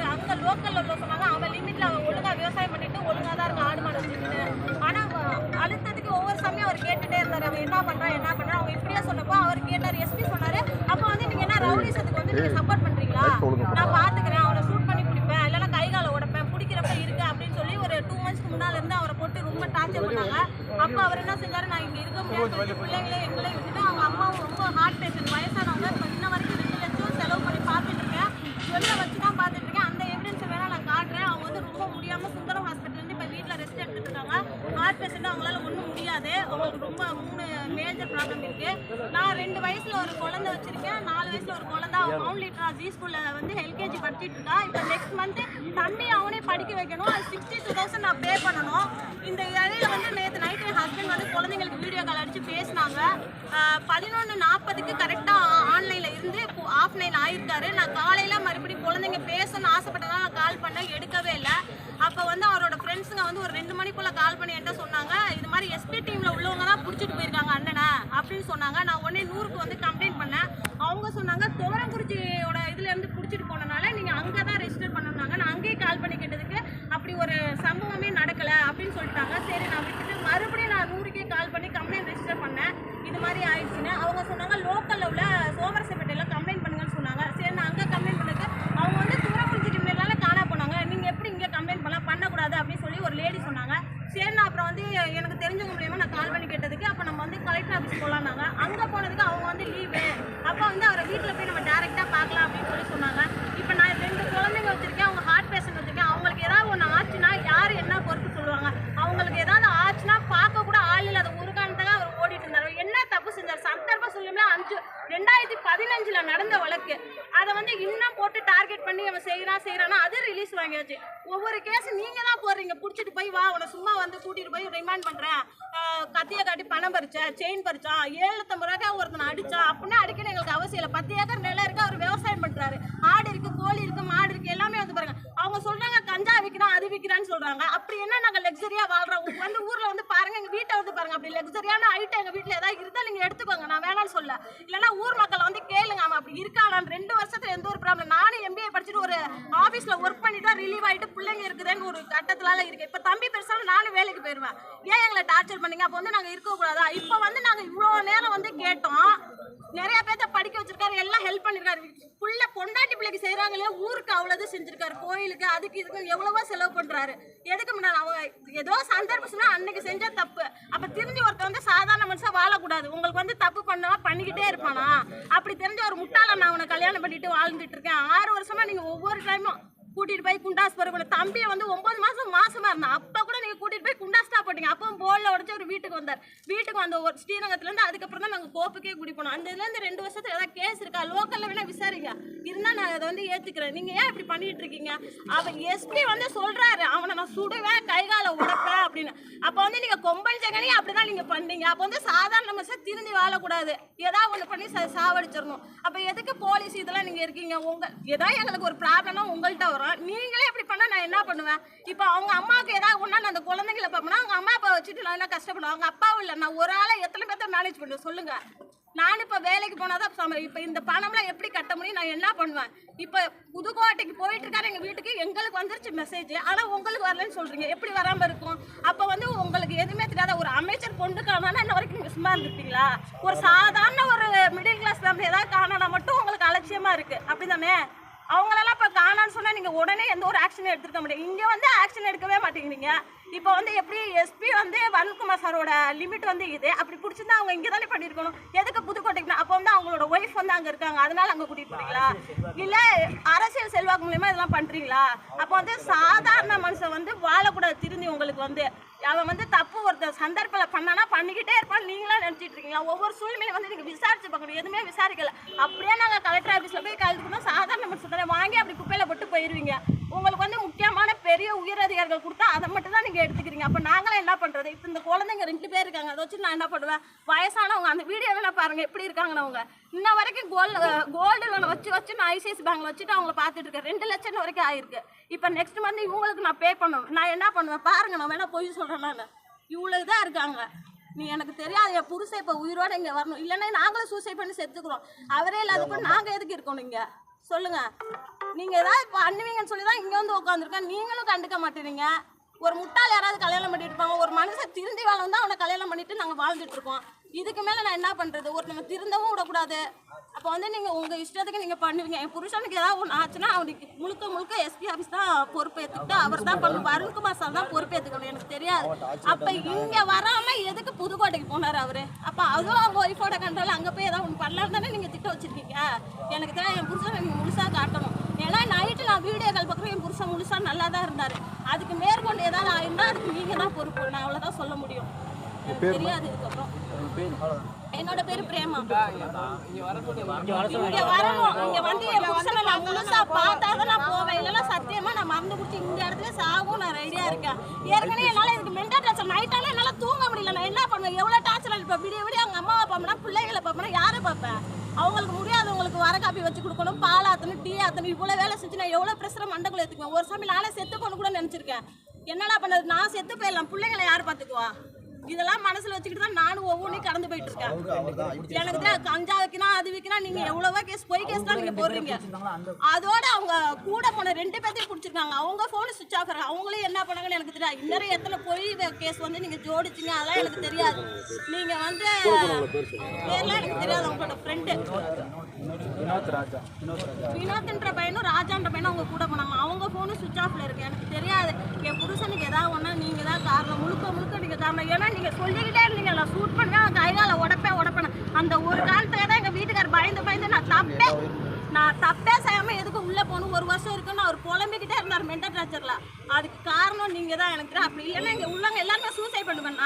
இருக்கு அங்க லோக்கல்ல உள்ள சொன்னாங்க. அவன் லிமிட்ல அவன் ஒழுங்கா விவசாயம் பண்ணிட்டு ஒழுங்கா தான் இருக்கு ஆடு மாடு வச்சுக்கிட்டு. ஆனா அழுத்தத்துக்கு ஒவ்வொரு சமயம் அவர் கேட்டுட்டே இருந்தாரு. அவன் என்ன பண்றான் என்ன பண்றான்? அவங்க இப்படியே சொன்னப்போ அவர் கேட்டாரு எஸ்பி சொன்னாரு அப்ப வந்து நீங்க என்ன ரவுடிசத்துக்கு வந்து நீங்க சப்போர்ட் பண்றீங்களா? நான் பாத்துக்கிறேன் அவனை ஷூட் பண்ணி பிடிப்பேன் இல்லைன்னா கை காலை உடைப்பேன் பிடிக்கிறப்ப இருக்கு அப்படின்னு சொல்லி ஒரு டூ மந்த்ஸ்க்கு முன்னால இருந்து அவரை போட்டு ரொம்ப டார்ச்சர் பண்ணாங்க. அப்ப அவர் என்ன செஞ்சாரு நான் இங்க இருக்க முடியாது ப்ராப்ளம் இருக்கு. நான் ரெண்டு வயசுல ஒரு குழந்தை வச்சிருக்கேன். நாலு வயசுல ஒரு குழந்தை. அவன் மவுண்ட் லிட்ரா ஜி ஸ்கூல்ல வந்து எல்கேஜி படிச்சிட்டு இருக்கா. இப்போ நெக்ஸ்ட் மந்த் தம்பி அவனே படிக்க வைக்கணும். அது சிக்ஸ்டி டூ தௌசண்ட் நான் பே பண்ணணும். இந்த இடையில வந்து நேற்று நைட் என் ஹஸ்பண்ட் வந்து குழந்தைங்களுக்கு வீடியோ கால் அடிச்சு பேசினாங்க. பதினொன்று நாற்பதுக்கு கரெக்டாக ஆன்லைனில் இருந்து ஆஃப்லைன் ஆயிருக்காரு. நான் காலையில் மறுபடியும் குழந்தைங்க பேசணும்னு ஆசைப்பட்டதான் நான் கால் பண்ணேன். எடுக்கவே இல்லை. அப்போ வந்து அவரோட ஃப்ரெண்ட்ஸுங்க வந்து ஒரு ரெண்டு மணிக்குள்ள கால் பண்ணி என்கிட்ட சொன்னாங்க இது மாதிரி எஸ்பி டீமில் உள்ளவங்க தான் பிடிச்சிட்டு போயிருக்காங்க அண்ணனை அப்படின்னு சொன்னாங்க. நான் உடனே நூறுக்கு வந்து கம்ப்ளைண்ட் பண்ணேன். அவங்க சொன்னாங்க துவரங்குறிச்சியோட இதுல இருந்து பிடிச்சிட்டு போனனால நீங்க அங்கே தான் ரெஜிஸ்டர் பண்ணணும்னாங்க நான் அங்கேயே கால் பண்ணி கேட்டதுக்கு அப்படி ஒரு சம்பவமே நடக்கல அப்படின்னு சொல்லிட்டாங்க சரி நான் விட்டுட்டு மறுபடியும் நான் நூறுக்கே கால் பண்ணி கம்ப்ளைண்ட் ரெஜிஸ்டர் பண்ணேன் இது மாதிரி ஆயிடுச்சுன்னு அவங்க சொன்னாங்க லோக்கல்ல உள்ள சோமரசப்பேட்டையில கம்ப்ளைண்ட் பண்ணுங்கன்னு சொன்னாங்க சரி நான் அங்கே கம்ப்ளைண்ட் பண்ணதுக்கு அவங்க வந்து துவரங்குறிச்சிக்கு மேலால காணா போனாங்க நீங்க எப்படி இங்கே கம்ப்ளைண்ட் பண்ணலாம் பண்ணக்கூடாது அப்படின்னு சொல்லி ஒரு லேடி சொன்னாங்க சரி நான் அப்புறம் வந்து எனக்கு தெரிஞ்சவங்க மூலியமா நான் கால் பண்ணி கேட்டதுக்கு அப்போ நம்ம வந்து கலெக்டர் ஆஃபீஸ் போகலான்னாங்க அங்கே போனதுக்கு அவங்க வந்து லீவு அப்போ வந்து அவரை வீட்டில் போய் நம்ம டேரெக்டாக பார்க்கலாம் அப்படின்னு சொல்லி சொன்னாங்க இப்போ நான் ரெண்டு குழந்தைங்க வச்சிருக்கேன் அவங்க ஹார்ட் பேஷண்ட் வச்சிருக்கேன் அவங்களுக்கு ஏதாவது ஒன்று ஆச்சுன்னா யார் என்ன பொறுப்பு சொல்லுவாங்க அவங்களுக்கு ஏதாவது ஆச்சுன்னா பார்க்க கூட ஆள் இல்லாத ஒரு காரணத்தாக அவர் ஓடிட்டு இருந்தார் என்ன தப்பு செஞ்சார் சந்தர்ப்ப சொல்லுமே அஞ்சு ரெண்டாயிரத்தி பதினஞ்சில் நடந்த வழக்கு. அதை வந்து இன்னும் போட்டு டார்கெட் பண்ணி அவன் செய்கிறான் செய்கிறான்னா அது ரிலீஸ் வாங்கியாச்சு. ஒவ்வொரு கேஸ் நீங்கள் தான் போடுறீங்க. பிடிச்சிட்டு போய் வா உன சும்மா வந்து கூட்டிகிட்டு போய் ரிமாண்ட் பண்ணுறேன் கத்தியை காட்டி பணம் பறிச்சேன் செயின் பறிச்சான் ஏழுத்தம்பது ரூபாய் ஒருத்தனை அடித்தான் அப்படின்னு அடிக்கணும் எங்களுக்கு அவசியம் இல்லை. பத்து ஏக்கர் நிலம் இருக்கு அவர் விவசாயம் பண்ணுறாரு ஆடு இருக்குது கோழி இருக்குது மாடு இருக்குது எல்லாமே வந்து பாருங்க. அவங்க சொல்கிறாங்க கஞ்சா விற்கிறான் அது விற்கிறான்னு சொல்கிறாங்க அப்படி என்ன நாங்கள் லக்ஸரியாக வாழ்கிறோம் வந்து ஊரில் வந்து பாருங்க பாருங்க அப்படி லக்ஸரியான ஐட்டம் எங்க வீட்டுல ஏதாவது இருந்தா நீங்க எடுத்துக்கோங்க. நான் வேணாம்னு சொல்ல. இல்லைன்னா ஊர் மக்களை வந்து கேளுங்க அவன் அப்படி இருக்கானான்னு ரெண்டு வருஷத்துல எந்த ஒரு ப்ராப்ளம் நானும் எம்பிஏ படிச்சுட்டு ஒரு ஆபீஸ்ல ஒர்க் பண்ணி தான் ரிலீவ் ஆயிட்டு பிள்ளைங்க இருக்குதுன்னு ஒரு கட்டத்துல இருக்கு இப்ப தம்பி பெருசாலும் நானும் வேலைக்கு போயிருவேன். ஏன் எங்களை டார்ச்சர் பண்ணீங்க? அப்போ வந்து நாங்க இருக்க கூடாதா இப்போ வந்து நாங்க இவ்வளவு நேரம் வந்து கேட்டோம். நிறைய பேர்த்த படிக்க வச்சிருக்காரு எல்லாம் ஹெல்ப் பண்ணிருக்காரு. புள்ள பொண்டாட்டி பிள்ளைக்கு செய்யறாங்களே ஊருக்கு அவ்வளவு செஞ்சிருக்காரு கோயிலுக்கு அதுக்கு இதுக்கு எவ்வளவோ செலவு பண்றாரு. எதுக்கு முன்னாடி அவங்க ஏதோ சந்தர்ப்பம் அன்னைக்கு செஞ்சா தப்பு. அப்ப திரும்பி ஒருத்தர் வந்து சாதாரண மனுஷன் வாழக்கூடாது. உங்களுக்கு வந்து தப்பு பண்ணா பண்ணிக்கிட்டே இருப்பானா? அப்படி தெரிஞ்ச ஒரு முட்டாள நான் அவனை கல்யாணம் பண்ணிட்டு வாழ்ந்துட்டு இருக்கேன். ஆறு வருஷமா நீங்க ஒவ்வொரு டைமும் கூட்டிட்டு போய் குண்டாஸ் பருவ தம்பியை வந்து ஒன்பது மாசம் மாசமா இருந்தான். அப்ப கூட நீங்க கூட்டிட்டு போய் குண்டாஸ் போட்டீங்க. அப்போ போல்ல உடச்சு ஒரு வீட்டுக்கு வந்தார். வீட்டுக்கு வந்த ஒரு ஸ்ரீரங்கத்துல இருந்து அதுக்கப்புறம் தான் நாங்க கோப்புக்கே குடி போனோம். அந்த இதுல இருந்து ரெண்டு வருஷத்துல ஏதாவது கேஸ் இருக்கா? லோக்கல்ல வேணா விசாரி நான் அதை வந்து ஏத்துக்கிறேன். நீங்க ஏன் இப்படி பண்ணிட்டு இருக்கீங்க? அவன் எஸ்பி வந்து சொல்றாரு அவனை நான் சுடுவேன் கை காலை உடைப்பேன் அப்படின்னு. அப்ப வந்து நீங்க கொம்பன் ஜெகனி அப்படிதான் நீங்க பண்ணீங்க. அப்ப வந்து சாதாரண மனுஷன் திருந்தி வாழக்கூடாது. ஏதாவது ஒண்ணு பண்ணி சாவடிச்சிடணும். அப்ப எதுக்கு போலீஸ் இதெல்லாம் நீங்க இருக்கீங்க? உங்க ஏதாவது எங்களுக்கு ஒரு ப்ராப்ளம்னா உங்கள்கிட்ட வரும். நீங்களே இப்படி பண்ணா நான் என்ன பண்ணுவேன்? இப்போ அவங்க அம்மாவுக்கு ஏதாவது ஒண்ணா நான் அந்த குழந்தைங்கள பார்ப்போம்னா அவங்க அம்மா அப்பா வச்சுட்டு நான் என்ன கஷ்டப்படுவேன்? அவங்க அப்பாவும் இல்லை நான் ஒரு ஆளை எத்தனை பேர்த்த மேனேஜ் பண்ணுவேன் சொல்லுங்க. நான் இப்போ வேலைக்கு போனாதான் சம- இப்போ இந்த பணம்லாம் எப்படி கட்ட முடியும்? நான் என்ன பண்ணுவேன்? இப்போ புதுக்கோட்டைக்கு போயிட்டு இருக்காரு எங்க வீட்டுக்கு எங்களுக்கு வந்துருச்சு மெசேஜ் ஆனா உங்களுக்கு வரலன்னு சொல்றீங்க. எப்படி வராம இருக்கும்? அப்ப வந்து உங்களுக்கு எதுவுமே தெரியாத ஒரு அமைச்சர் கொண்டு காணானா இன்ன வரைக்கும் நீங்க சும்மா இருந்துருப்பீங்களா? ஒரு சாதாரண ஒரு மிடில் கிளாஸ் ஃபேமிலி ஏதாவது காணானா மட்டும் உங்களுக்கு அலட்சியமா இருக்கு. அப்படிதானே? அவங்களெல்லாம் இப்போ காணான்னு சொன்னா நீங்க உடனே எந்த ஒரு ஆக்ஷன் எடுத்துருக்க முடியாது இங்க வந்து ஆக்ஷன் எடுக்கவே மாட்டேங்கிறீங்க. இப்போ வந்து எப்படி எஸ்பி வந்து வன்குமார் சாரோட லிமிட் வந்து இது? அப்படி பிடிச்சிருந்தா அவங்க இங்கே தானே பண்ணியிருக்கணும் எதுக்கு புதுக்கோட்டைக்கு அப்போ வந்து அவங்களோட ஒய்ஃப் வந்து அங்கே இருக்காங்க. அதனால அங்கே கூட்டிட்டு போறீங்களா? இல்லை அரசியல் செல்வாக்கு மூலியமா இதெல்லாம் பண்றீங்களா? அப்போ வந்து சாதாரண மனுஷன் வந்து வாழக்கூடாது திருந்தி உங்களுக்கு வந்து. அவன் வந்து தப்பு ஒருத்தர் சந்தர்ப்பத்தில் பண்ணானா பண்ணிக்கிட்டே இருப்பான் நீங்களா நினச்சிட்டு இருக்கீங்களா? ஒவ்வொரு சூழ்நிலையும் வந்து நீங்கள் விசாரிச்சு பார்க்கணும். எதுவுமே விசாரிக்கல. அப்படியே நாங்கள் கலெக்டர் ஆஃபீஸில் போய் கலந்துக்கணும் சாதாரண மனுஷன் தானே? வாங்கி அப்படி குப்பையில் போட்டு போயிடுவீங்க உங்களுக்கு வந்து பெரிய உயர் அதிகாரிகள் கொடுத்தா அதை மட்டும் தான் நீங்கள் எடுத்துக்கிறீங்க. அப்போ நாங்களாம் என்ன பண்ணுறது இப்போ இந்த குழந்தைங்க ரெண்டு பேர் இருக்காங்க. அதை வச்சு நான் என்ன பண்ணுவேன்? வயசானவங்க அந்த வீடியோ வேணா பாருங்க எப்படி இருக்காங்கன்னு அவங்க. இன்ன வரைக்கும் கோல்டு கோல்டு லோன் வச்சு வச்சு நான் ஐசிஐசி பேங்க்ல வச்சுட்டு அவங்கள பார்த்துட்டு இருக்கேன். ரெண்டு லட்சம் வரைக்கும் ஆயிருக்கு. இப்போ நெக்ஸ்ட் மந்த் இவங்களுக்கு நான் பே பண்ணணும். நான் என்ன பண்ணுவேன்? பாருங்க நான் வேணா பொய் சொல்கிறேன் நான். இவ்வளோ இதாக இருக்காங்க. நீ எனக்கு தெரியாது என் புருஷன் இப்போ உயிரோட இங்கே வரணும். இல்லைன்னா நாங்களும் சூசைட் பண்ணி செத்துக்கிறோம். அவரே இல்லாதப்ப நாங்கள் எதுக்கு இருக்கணும் இங்கே? சொல்லுங்க. நீங்க ஏதாவது பண்ணுவீங்கன்னு சொல்லி தான் இங்க வந்து உட்காந்துருக்கேன் நீங்களும் கண்டுக்க மாட்டேறீங்க. ஒரு முட்டாள் யாராவது கல்யாணம் பண்ணிட்டு இருப்பாங்க. ஒரு மனுஷன் திருந்தி வாழ்ந்தா அவனை கல்யாணம் பண்ணிட்டு நாங்க வாழ்ந்துட்டு இருக்கோம். இதுக்கு மேல நான் என்ன பண்றது? ஒருத்தவங்க திருந்தவும் விடக்கூடாது. அப்போ வந்து நீங்க உங்க இஷ்டத்துக்கு நீங்க பண்ணுவீங்க. என் புருஷனுக்கு ஏதாவது ஒன்று ஆச்சுன்னா அவனுக்கு முழுக்க முழுக்க எஸ்பி ஆஃபீஸ் தான் பொறுப்பேற்றுக்கிட்டு அவர் தான் பண்ணும் அருண்குமார் சார் தான் பொறுப்பேற்றுக்கணும் எனக்கு தெரியாது. அப்ப இங்க வராம புதுக்கோட்டைக்கு போனாரு அவரு. அப்ப அதுவும் அவங்க ஒய்ஃபோட கண்ட்ரோல் அங்க போய் ஏதாவது ஒன்று பண்ணலாம் தானே நீங்க திட்டம் வச்சிருக்கீங்க? எனக்கு தான் என் புருஷனை நீங்க முழுசா காட்டணும். ஏன்னா நைட்டு நான் வீடியோ கால் பார்க்குறேன் என் புருஷன் முழுசா நல்லா தான் இருந்தாரு. அதுக்கு மேற்கொண்டு ஏதாவது ஆயிருந்தா அதுக்கு நீங்க தான் பொறுப்பு. நான் அவ்வளவுதான் சொல்ல முடியும். எனக்கு தெரியாது இதுக்கப்புறம். என்னோட பேரு பிரேமா. இங்க வரணும். இங்க வந்து என் புருஷனை நான் முழுசா பார்த்தாதான் நான் போவேன். இல்லைன்னா சத்தியமா நான் மறந்து குடிச்சு இந்த இடத்துல ரெடியா இருக்கேன் ஏற்கனவே என்னால் இதுக்கு மென்டல் டார்ச்சர் நைட்டால என்னால் தூங்க முடியல. நான் என்ன பண்ணுவேன்? எவ்வளவு டார்ச்சர் அடிப்பேன் விடிய விடிய அவங்க அம்மாவை பார்ப்பேனா? பிள்ளைகளை பார்ப்பேனா? யாரை பார்ப்பேன்? அவங்களுக்கு முடியாதவங்களுக்கு வர காப்பி வச்சு கொடுக்கணும். பால் ஆத்தணும் டீ ஆத்தணும். இவ்வளோ வேலை செஞ்சு நான் எவ்வளவு பிரசரம் மண்டக்குள்ள எடுத்துக்குவேன் ஒரு சமயம் நானே செத்து போன கூட நினச்சிருக்கேன். என்னடா பண்ணுறது நான் செத்து போயிடலாம். பிள்ளைங்களை யார் பார்த்துக்குவா? இதெல்லாம் மனசுல வச்சுக்கிட்டு தான் நானும் ஒவ்வொன்றையும் கடந்து போயிட்டு இருக்கேன் எனக்கு தான் கஞ்சா வைக்கணும் அது வைக்கணும் நீங்க எவ்வளவோ கேஸ் பொய் கேஸ் தான் நீங்க போடுறீங்க. அதோட அவங்க கூட போன ரெண்டு பேர்த்தையும் பிடிச்சிருக்காங்க. அவங்க போன் சுவிச் ஆஃப் அவங்களே என்ன பண்ணாங்கன்னு எனக்கு தெரியாது. இன்னும் எத்தனை பொய் கேஸ் வந்து நீங்க ஜோடிச்சீங்க அதெல்லாம் எனக்கு தெரியாது. நீங்க வந்து பேர்லாம் எனக்கு தெரியாது அவங்களோட ஃப்ரெண்டு வினோத்ன்ற பையனும் ராஜான்ற பையனும் அவங்க கூட போனாங்க. அவங்க ஃபோனும் சுவிச் ஆஃப்ல இருக்கு. எனக்கு தெரியாது. என் புருஷனுக்கு ஏதாவது ஒன்றா நீங்கள் தான் காரணம். முழுக்க முழுக்க நீங்கள் காரணம். ஏன்னா நீங்கள் சொல்லிக்கிட்டே இருந்தீங்க. நான் ஷூட் பண்ணுவேன் கைகால உடப்பேன் உடப்பேன் அந்த ஒரு காலத்துக்கு தான் எங்கள் வீட்டுக்கார் பயந்து பயந்து நான் தப்பே நான் தப்பே செய்யாமல் எதுக்கு உள்ளே போகணும்? ஒரு வருஷம் இருக்குன்னு அவர் புலம்பிக்கிட்டே இருந்தார் மென்டல் டார்ச்சர்ல அதுக்கு காரணம் நீங்கள் தான் எனக்கு அப்படி இல்லைன்னா இங்கே உள்ளவங்க எல்லாருமே சூசைட் பண்ணுவேன்